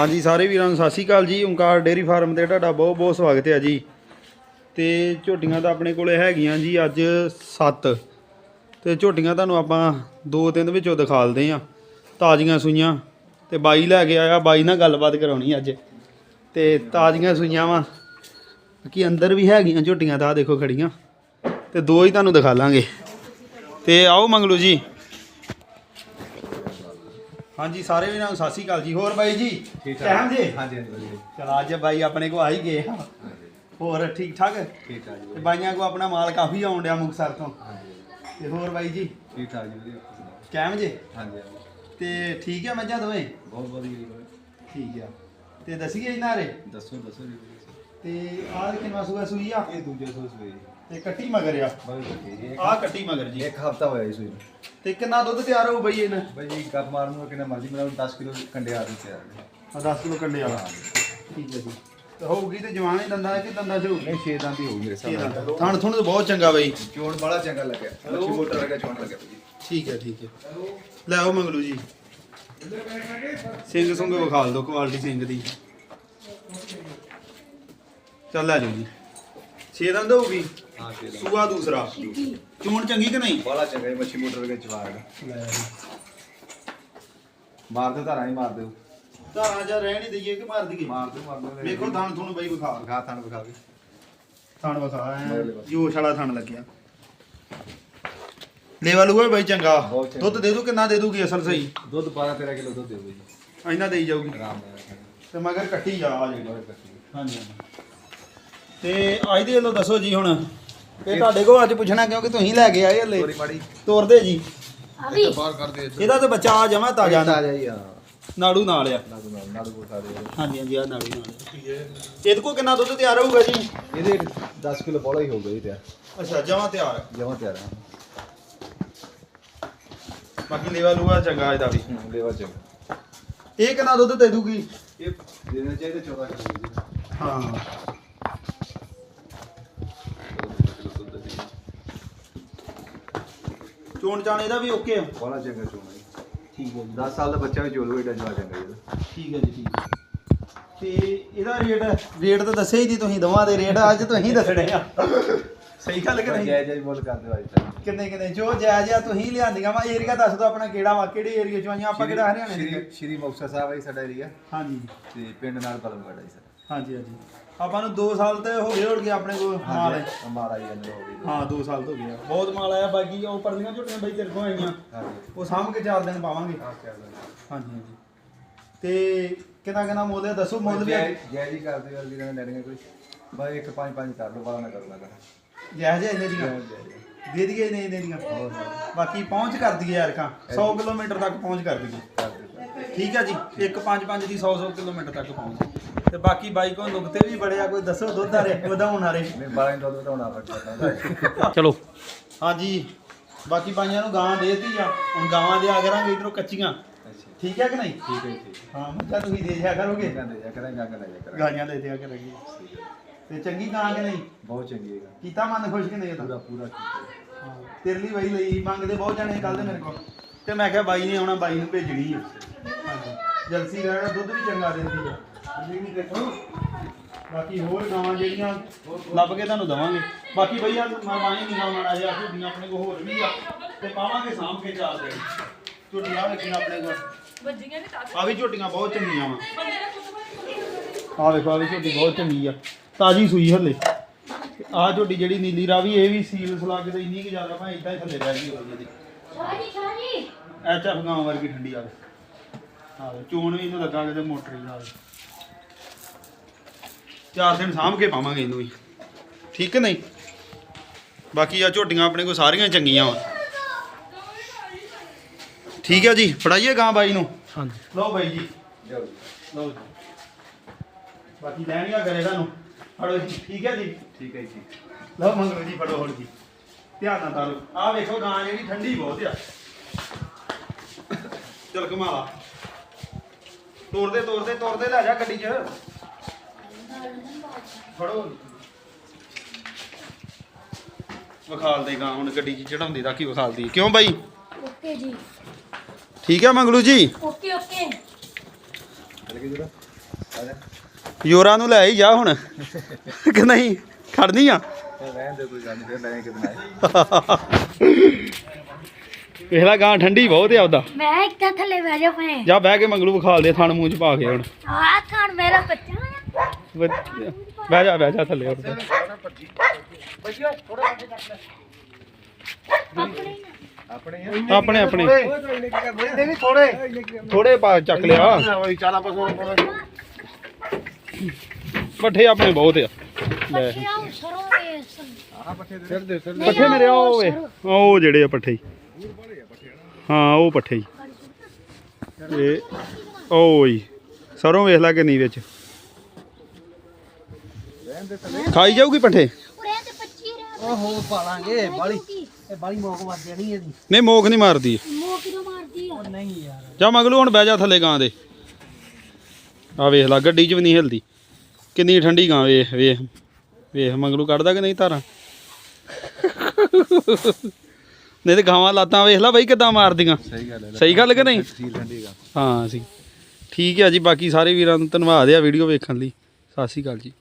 ਹਾਂਜੀ, ਸਾਰੇ ਵੀਰਾਂ ਨੂੰ ਸਤਿ ਸ਼੍ਰੀ ਅਕਾਲ ਜੀ। ਓਂਕਾਰ ਡੇਅਰੀ ਫਾਰਮ ਤੇ ਤੁਹਾਡਾ ਬਹੁਤ ਬਹੁਤ ਸਵਾਗਤ ਹੈ ਜੀ। ਤੇ ਝੋਟੀਆਂ ਤਾਂ ਆਪਣੇ ਕੋਲੇ ਹੈਗੀਆਂ ਜੀ ਅੱਜ 7 ਤੇ ਝੋਟੀਆਂ ਤੁਹਾਨੂੰ ਆਪਾਂ ਦੋ ਤਿੰਨ ਵਿੱਚੋਂ ਦਿਖਾਲਦੇ ਆ ਤਾਜ਼ੀਆਂ ਸੂਈਆਂ। ਤੇ ਬਾਈ ਲੈ ਕੇ ਆਇਆ, ਬਾਈ ਨਾਲ ਗੱਲਬਾਤ ਕਰਾਉਣੀ ਅੱਜ। ਤੇ ਤਾਜ਼ੀਆਂ ਸੂਈਆਂ ਵਾ। ਕਿ ਅੰਦਰ ਵੀ ਹੈਗੀਆਂ ਝੋਟੀਆਂ ਤਾਂ ਦੇਖੋ ਖੜੀਆਂ। ਤੇ ਦੋ ਹੀ ਤੁਹਾਨੂੰ ਦਿਖਾ ਲਾਂਗੇ। ਤੇ ਆਓ ਮੰਗਲੂ ਜੀ। ਹਾਂਜੀ ਸਾਰੇ ਵੀਰਾਂ ਨੂੰ ਸਤਿ ਸ਼੍ਰੀ ਅਕਾਲ ਜੀ। ਹੋਰ ਬਾਈ ਜੀ? ਠੀਕ ਜੀ? ਹਾਂਜੀ ਹਾਂਜੀ ਵਧੀਆ। ਚਲ ਅੱਜ ਬਾਈ ਆਪਣੇ ਕੋ ਆ ਹੀ ਗਏ ਆ। ਹੋਰ ਠੀਕ ਠਾਕ? ਠੀਕ ਠਾਕ ਜੀ ਤੇ ਬਾਈਆਂ ਕੋ ਆਪਣਾ ਮਾਲ ਕਾਫੀ ਆਉਣ ਡਿਆ ਮੁਕਸਰ ਤੋਂ। ਹਾਂਜੀ। ਤੇ ਹੋਰ ਬਾਈ ਜੀ? ਠੀਕ ਠਾਕ ਜੀ ਵਧੀਆ। ਤੁਸੀਂ ਸੁਣਾਓ? ਜੇ? ਹਾਂਜੀ ਹਾਂਜੀ। ਤੇ ਠੀਕ ਆ ਮੱਝਾਂ ਦੋਵੇਂ? ਬਹੁਤ ਵਧੀਆ ਜੀ ਠੀਕ ਆ। ਤੇ ਦਸੀਏ ਇਹਨਾਂ ਰੇ ਦੱਸੋ ਦੱਸੋ ਜੀ। ਤੇ ਆਹ ਕਿੰਨਾ ਸੂਆ ਸੂਈ ਆ? ਇਹ ਦੂਜੇ ਸੋਸ ਵੇ ਤੇ ਕੱਟੀ ਮਗਰ ਆ। ਆਹ ਕੱਟੀ ਮਗਰ ਜੀ। ਇੱਕ ਹਫਤਾ ਹੋਇਆ ਸੂਈ ਨੂੰ। ਤੇ ਕਿੰਨਾ ਦੁੱਧ ਤਿਆਰ ਹੋਊ ਬਈ ਇਹਨਾਂ? ਬਾਈ ਜੀ ਗੱਪ ਮਾਰਨ ਨੂੰ ਕਿੰਨਾ ਮਰਜ਼ੀ ਬਣਾਓ 10 ਕਿਲੋ ਕੰਡੇ ਆ ਦਿੱਤੇ ਆ ਆ 10 ਕਿਲੋ ਕੰਡੇ ਵਾਲਾ ਠੀਕ ਹੈ ਜੀ। ਤੇ ਹੋਊਗੀ ਤੇ ਜਵਾਨ ਹੀ ਦੰਦਾਂ ਕਿ ਦੰਦਾਂ ਚ ਹੋਊਗੀ? ਨਹੀਂ 6 ਦੰਦ ਹੀ ਹੋਊ ਮੇਰੇ ਨਾਲ। ਥਣ ਥੁਣ ਤਾਂ ਬਹੁਤ ਚੰਗਾ ਬਈ। ਚੋਣ ਬੜਾ ਚੰਗਾ ਲੱਗਿਆ। ਮੱਛੀ ਮੋਟਰ ਵਰਗਾ ਚੋਣ ਲੱਗਿਆ ਜੀ ਠੀਕ ਹੈ ਠੀਕ ਹੈ। ਲੈ ਆਓ ਮੰਗਲੂ ਜੀ। ਸਿੰਘ ਸੁੰਗ ਵਿਖਾਲ ਦਿਓ ਕੁਆਲਿਟੀ ਸਿੰਘ ਦੀ। ਚੱਲ ਜਾਓ ਜੀ। ਛੇ ਦੰਦ ਹੋਊਗੀ? ਹਾਂ 6 ਦੰਦ ਸੂਆ ਦੂਸਰਾ। ਚੋਣ ਚੰਗੀ ਕਿ ਨਹੀਂ? ਬੜਾ ਚੰਗਾ ਜੀ ਮੱਛੀ ਮੋਟਰ ਵਰਗਾ ਚਵਾਰ ਮਾਰ ਦਿਓ ਧਾਰਾਂ ਹੀ ਮਾਰ ਦਿਓ। ਧਾਰਾਂ ਜਾਂ ਰਹਿ ਨਹੀਂ ਦਈਏ ਕਿ ਮਾਰ ਦਈਏ? ਮਾਰ ਦਿਓ ਮਾਰ ਦਿਓ। ਵੇਖੋ ਥਣ ਤੁਹਾਨੂੰ ਬਈ ਵਿਖਾ ਵਿਖਾ ਥਣ ਵਿਖਾ ਕੇ ਥਣ ਵਿਖਾ। ਜੋਸ਼ ਵਾਲਾ ਥਣ ਲੱਗਿਆ। ਲੈਵਲ ਹੋਏ ਬਈ ਚੰਗਾ। ਦੁੱਧ ਦੇ ਦੂ ਕਿੰਨਾ ਦੇ ਦੂਗੀ ਅਸਲ ਸਹੀ? ਦੁੱਧ 12 13 ਕਿਲੋ ਦੁੱਧ ਦਿਓ ਜੀ। ਇੰਨਾ ਦੇਈ ਜਾਊਗੀ। ਆਰਾਮ ਨਾਲ ਤੇ ਮਗਰ ਕੱਟੀ ਜਾ ਆ ਕੱਟੀ। ਹਾਂਜੀ। ਤੇ ਅੱਜ ਦੇ ਵੱਲੋਂ ਦੱਸੋ ਜੀ ਹੁਣ। ਇਹ ਤੁਹਾਡੇ ਕੋਲ ਅੱਜ ਪੁੱਛਣਾ ਕਿਉਂਕਿ ਤੁਸੀਂ ਲੈ ਕੇ ਆਏ ਹਲੇ। ਥੋੜੀ ਮਾੜੀ। ਤੋਰਦੇ ਜੀ। ਅਭੀ ਬਾਹਰ ਕਰ ਦੇ ਇਹਦਾ ਤੇ ਬੱਚਾ ਆ ਜਮਾ ਤਾਜ਼ਾ ਨਾ ਤਾਜ਼ਾ ਹੀ ਆ। ਨਾੜੂ ਨਾਲ ਆ। ਨਾੜੂ ਨਾਲ ਨਾੜੂ ਬੋਲ ਸਕਦੇ ਹਾਂਜੀ ਹਾਂਜੀ ਆ ਨਾੜੂ ਨਾਲ ਇਹਦੇ ਕੋ ਕਿੰਨਾ ਦੁੱਧ ਤਿਆਰ ਹੋਊਗਾ ਜੀ? ਇਹਦੇ 10 ਕਿਲੋ ਬੋਲਾ ਹੀ ਹੋਊਗਾ ਜੀ ਤੇ ਅੱਛਾ ਜਮਾ ਤਿਆਰ ਹੈ। ਜਮਾ ਤਿਆਰ ਆ। ਬਾਕੀ ਲੈਵਲ ਹੋਊਗਾ ਚੰਗਾ ਇਹਦਾ ਵੀ। ਲੈਵਾ ਚ ਇਹ ਕਿੰਨਾ ਦੁੱਧ ਦੇ ਦੂਗੀ? ਇਹ ਦੇਣਾ ਚਾਹੀਦਾ 14 ਕਿਲੋ। ਹਾਂ। ਚੋਣ ਚਾਣ ਇਹਦਾ ਵੀ ਓਕੇ ਆ? ਬੋਲਾ ਚੰਗਾ ਚੋਣਾ ਜੀ। ਠੀਕ ਹੈ ਜੀ। 10 ਸਾਲ ਦਾ ਬੱਚਾ ਵੀ ਚੋਲੂ ਏਡਾ ਜਵਾ ਚੰਗਾ ਜੀ। ਇਹਦਾ। ਠੀਕ ਹੈ ਜੀ ਠੀਕ ਹੈ ਤੇ ਇਹਦਾ ਰੇਟ ਰੇਟ ਤਾਂ ਦੱਸਿਆ ਹੀ ਨਹੀਂ ਤੁਸੀਂ ਦੋਵਾਂ ਦੇ ਰੇਟ ਅੱਜ ਤੁਸੀਂ ਦੱਸਣੇ ਆ। ਸਹੀ ਗੱਲ ਕਿ ਨਹੀਂ? ਜੈ ਜੈ ਬੋਲ ਕਰਦੇ ਹੋ ਅੱਜ ਤੱਕ ਕਿੰਨੇ ਕਿੰਨੇ? ਜੋ ਜਾਇਜ਼ ਆ ਤੁਸੀਂ ਲਿਆਂਦੀਆਂ ਵਾ। ਏਰੀਆ ਦੱਸ ਦਿਓ ਆਪਣਾ ਕਿਹੜਾ ਵਾ ਕਿਹੜੇ ਏਰੀਆ ਚੋਂ ਆਈਆਂ ਆਪਾਂ ਕਿਹੜਾ ਹਰਿਆਣੇ ਦੇ ਸ਼੍ਰੀ ਸ਼੍ਰੀ ਮੁਕਤਸਰ ਸਾਹਿਬ ਹੈ ਜੀ ਸਾਡਾ ਏਰੀਆ ਹਾਂਜੀ। ਤੇ ਪਿੰਡ ਨਾਲ ਕਲਮਗੜਾ ਜੀ ਸਾਡਾ। ਹਾਂਜੀ ਹਾਂਜੀ। ਆਪਾਂ ਨੂੰ 2 ਸਾਲ ਤੇ ਹੋ ਗਏ ਹੋਣਗੇ ਆਪਣੇ ਕੋਲ ਮਾਲ। ਹੈ ਹਮਾਰਾ ਹੀ ਅੰਦਰ ਹੋ ਗਈ। ਹਾਂ 2 ਸਾਲ ਤੋਂ ਹੋ ਗਏ ਆ। ਬਹੁਤ ਮਾਲ ਆਇਆ ਬਾਕੀ ਉਹ ਪਰਲੀਆਂ ਝੋਟੀਆਂ ਬਈ ਤੇਰੇ ਕੋਲ ਆਈਆਂ। ਉਹ ਸਾਂਭ ਕੇ ਚਾਰ ਦਿਨ ਪਾਵਾਂਗੇ। ਹਾਂਜੀ ਹਾਂਜੀ। ਤੇ ਕਿੰਨਾ ਕਿੰਨਾ ਮੁੱਲ ਹੈ ਦੱਸੋ ਮੁੱਲ ਵੀ ਜੈ ਜੈ ਕਰਦੇ ਹੋ ਵੀਰਾਂ ਨੇ ਲੈਣੀਆਂ ਕੋਈ। ਬਾਈ ਇੱਕ ਪੰਜ ਪੰਜ ਕਰ ਲਓ ਬਾਲਾ ਨਾ ਕਰ ਜੈ ਜੈ ਇਹਨੇ ਦੀਆਂ? ਦੇ ਦਈਏ ਦੀਆਂ? ਹੋਰ। ਬਾਕੀ ਪਹੁੰਚ ਕਰ ਦਈਏ ਯਾਰ ਕਾ। 100 ਕਿਲੋਮੀਟਰ ਤੱਕ ਪਹੁੰਚ ਕਰ ਦਈਏ। ਠੀਕ ਹੈ ਜੀ ਇੱਕ 5 5 ਦੀ 100 100 ਕਿਲੋਮੀਟਰ ਤੱਕ ਪਹੁੰਚ ਤੇ ਬਾਕੀ ਬਾਈ ਕੋਲ ਨੁਕਤੇ ਵੀ ਬੜੇ ਆ ਕੋਈ ਦੱਸੋ ਦੁੱਧ ਵਾਲੇ ਵਧਾਉਣ ਵਾਲੇ? ਦੁੱਧ ਵਧਾਉਣਾ ਪੜਦਾ ਚਲੋ। ਹਾਂਜੀ ਬਾਕੀ ਬਾਈਆਂ ਨੂੰ ਗਾਂ ਦੇਤੀ ਆ ਹੁਣ ਗਾਵਾਂ ਦੇ ਆ ਕਰਾਂਗੇ ਇਧਰੋਂ ਕੱਚੀਆਂ। ਠੀਕ ਹੈ ਕਿ ਨਹੀਂ? ਠੀਕ ਹੈ ਜੀ, ਠੀਕ ਹਾਂ ਮੱਝਾਂ ਤੁਸੀਂ ਦੇ ਦਿਆ ਕਰੋਗੇ? ਹੈ ਕਹਿੰਦੇ ਜਾ ਕਰਾਂਗੇ ਗਾਂਗਾ ਲੈ ਜਾ ਕਰਾਂਗੇ। ਗਾਈਆਂ ਦੇ ਦਿਆ ਕਰਾਂਗੇ। ਤੇ ਚੰਗੀ ਗਾਂ ਕਿ ਨਹੀਂ? ਬਹੁਤ ਚੰਗੀ ਹੈ ਕੀਤਾ ਮਨ ਖੁਸ਼ ਕਿ ਨਹੀਂ ਪੂਰਾ ਇਹਦਾ ਪੂਰਾ ਕੀਤਾ। ਹਾਂ ਤੇਰੇ ਲਈ ਬਾਈ ਲਈ ਮੰਗਦੇ ਬਹੁਤ ਜਾਣੇ ਕੱਲ ਦੇ ਮੇਰੇ ਕੋਲ। ਤੇ ਮੈਂ ਕਿਹਾ ਬਾਈ ਨੇ ਆਉਣਾ ਬਾਈ ਨੂੰ ਭੇਜਣੀ ਆ। ਹਾਂਜੀ ਜਲਸੀ ਰਹਿਣਾ ਦੁੱਧ ਵੀ ਚੰਗਾ ਦਿੰਦੀ ਆ। ਠੀਕ ਨਹੀਂ ਦੇਖੋ। ਬਾਕੀ ਹੋਰ ਗਾਵਾਂ ਜਿਹੜੀਆਂ ਲੱਭ ਕੇ ਤੁਹਾਨੂੰ ਦਵਾਂਗੇ। ਬਾਕੀ ਬਈ ਆ ਮਾਈ ਨਹੀਂ ਗਾਵਾਂ ਆ ਜਾ ਝੁੱਡੀਆਂ ਆਪਣੇ ਕੋਲ ਹੋਰ ਵੀ ਆ ਤੇ ਪਾਵਾਂਗੇ ਸਾਂਭ ਕੇ ਚਾਰ ਦੇ ਝੁੱਡੀਆਂ ਵੇਖੀਆਂ ਆਪਣੇ ਕੋਲ। ਵੱਜੀਆਂ ਨੇ ਤਾਂ ਆ ਵੀ ਝੁੱਡੀਆਂ ਬਹੁਤ ਚੰਗੀਆਂ ਵਾ। ਆ ਵੇਖੋ ਆ ਵੀ ਝੋਟੀ ਬਹੁਤ ਚੰਗੀ ਆ। ਤਾਜੀ ਸੂਈ ਹਲੇ। ਆ ਝੋਟੀ ਜਿਹੜੀ ਨੀਲੀ ਰਾਵੀ ਇਹ ਵੀ ਸੀਲ ਸਲਾਗ ਤੇ ਇੰਨੀ ਕਿ ਜ਼ਿਆਦਾ ਭਾਵੇਂ ਇਦਾਂ ਹੀ ਥੱਲੇ ਰਹਿ ਗਈ ਹੋਈ ਇਹਦੀ ਸ਼ਾਜੀ ਸ਼ਾਜੀ ਐਚ ਐਫ ਗਾਂ ਵਰਗੀ ਠੰਡੀ ਆਵੇ ਆਵੇ ਚੋਣ ਵੀ ਇਹਨੂੰ ਲੱਗਾ ਕਿਤੇ ਮੋਟਰ ਹੀ ਆਵੇ ਚਾਰ ਦਿਨ ਸਾਂਭ ਕੇ ਪਾਵਾਂਗੇ ਇਹਨੂੰ ਵੀ। ਠੀਕ ਹੈ ਨਹੀਂ? ਬਾਕੀ ਆ ਝੋਟੀਆਂ ਆਪਣੇ ਕੋਲ ਸਾਰੀਆਂ ਚੰਗੀਆਂ ਵਾ। ਠੀਕ ਹੈ ਜੀ ਫੜਾਈਏ ਗਾਂ ਬਾਈ ਨੂੰ। ਹਾਂਜੀ। ਲਓ ਬਾਈ ਜੀ। ਜਾਓ ਜੀ। ਲਓ ਜੀ। ਬਾਕੀ ਲੈਣੀਆਂ ਕਰੇ ਤੁਹਾਨੂੰ। ਫੜੋ ਜੀ। ਠੀਕ ਹੈ ਜੀ? ਠੀਕ ਹੈ ਜੀ। ਲਓ ਮੰਗਲੋ ਜੀ ਫੜੋ ਹੁਣ ਜੀ। ਧਿਆਨ ਨਾਲ ਤਾਰੋ। ਆਹ ਵੇਖੋ ਗਾਂ ਜਿਹੜੀ ਠੰਡੀ ਬਹੁਤ ਆ। ਚਲ ਕਮਾਲਾ ਤੋੜਦੇ ਤੋੜਦੇ ਤੋੜਦੇ ਲੈ ਜਾ ਗੱਡੀ 'ਚ। ਫੜੋ। ਵਿਖਾਲ ਦੇ ਗਾਂ ਹੁਣ ਗੱਡੀ 'ਚ ਚੜਾਉਂਦੀ ਤਾਂ ਕੀ ਵਿਖਾਲਦੀ ਕਿਉਂ ਬਾਈ? ਓਕੇ ਜੀ। ਠੀਕ ਹੈ ਮੰਗਲੂ ਜੀ? Okay okay. ਕੇ ਜਰਾ। ਆ ਜਾ। ਯੋਰਾ ਨੂੰ ਲੈ ਹੀ ਜਾ ਹੁਣ। ਕਿ ਨਹੀਂ? ਖੜਨੀ ਆ? ਰਹਿਣ ਦੇ ਕੋਈ ਗੱਲ ਨਹੀਂ ਫਿਰ ਲੈ ਕੇ ਬਣਾਏ ਵੇਖਲਾ ਗਾਂ ਠੰਡੀ ਬਹੁਤ ਆ ਉਹਦਾ ਮੈਂ ਇੱਥੇ ਥੱਲੇ ਬਹਿ ਜਾ ਪਏ ਜਾ ਬਹਿ ਕੇ ਮੰਗਲੂ ਵਿਖਾਲ ਦੇ ਥਣ ਮੂੰਹ ਚ ਪਾ ਕੇ ਹੁਣ ਆ ਖਾਣ ਮੇਰਾ ਬੱਚਾ ਆ ਵਧੀਆ। ਬਹਿ ਜਾ ਬਹਿ ਜਾ ਥੱਲੇ ਉੱਠ ਜਾ। ਆਪਣੇ ਆ। ਆਪਣੇ ਥੋੜੇ ਥੋੜੇ ਪਾ ਚੱਕ ਲਿਆ ਪੱਠੇ ਆਪਣੇ ਬਹੁਤ ਆ ਲੈ ਬੱਚੇ ਆ ਸਰੋਂ ਦੇ। ਆ ਪੱਠੇ ਮੇਰੇ ਉਹ ਉਹ ਵੇ। ਉਹ ਜਿਹੜੇ ਆ ਪੱਠੇ ਹੀ। ਉਹ ਪੱਠੇ ਹੀ ਇਹ ਓਏ ਸਰੋਂ ਵੇਖ ਲੈ ਕਿੰਨੀ ਵਿੱਚ। ਖਾਈ ਜਾਊਗੀ ਪੱਠੇ? ਉਰੇ ਤੇ 25 ਰਹਿ ਓਹੋ ਪਾਲਾਂਗੇ ਬਾਲੀ। ਗਈ ਇਹ ਬਾਲੀ ਮੌਕ ਵੱਜ ਜਾਣੀ ਇਹਦੀ। ਨਹੀਂ ਮੋਖ ਨਹੀਂ ਮਾਰਦੀ। ਮੋਹ ਕਿਦੋਂ ਮਾਰਦੀ ਆ? ਨਹੀਂ ਯਾਰ। ਜਾ ਮਗਲੂ ਹੁਣ ਬਹਿ ਜਾ ਥੱਲੇ ਗਾਂ ਦੇ। ਆ ਵੇਖ ਲੈ ਗੱਡੀ 'ਚ ਵੀ ਨਹੀਂ ਹਿਲਦੀ। ਕਿੰਨੀ ਠੰਡੀ ਗਾਂ ਵੇਖ ਵੇਖ। ਵੇਖ ਮਗਲੂ ਕੱਢਦਾ ਕਿ ਨਹੀਂ ਧਾਰਾਂ ਨਹੀਂ ਤੇ ਗਾਵਾਂ ਲਾਤਾਂ ਵੇਖ ਲੈ ਬਈ ਕਿੱਦਾਂ ਮਾਰਦੀਆਂ। ਸਹੀ ਗੱਲ ਹੈ। ਸਹੀ ਗੱਲ ਕਿ ਨਹੀਂ? ਹਾਂ ਸੀ ਠੀਕ ਹੈ ਜੀ ਬਾਕੀ ਸਾਰੇ ਵੀਰਾਂ ਨੂੰ ਧੰਨਵਾਦ ਆ ਵੀਡੀਓ ਵੇਖਣ ਲਈ। ਸਤਿ ਸ਼੍ਰੀ ਅਕਾਲ ਜੀ।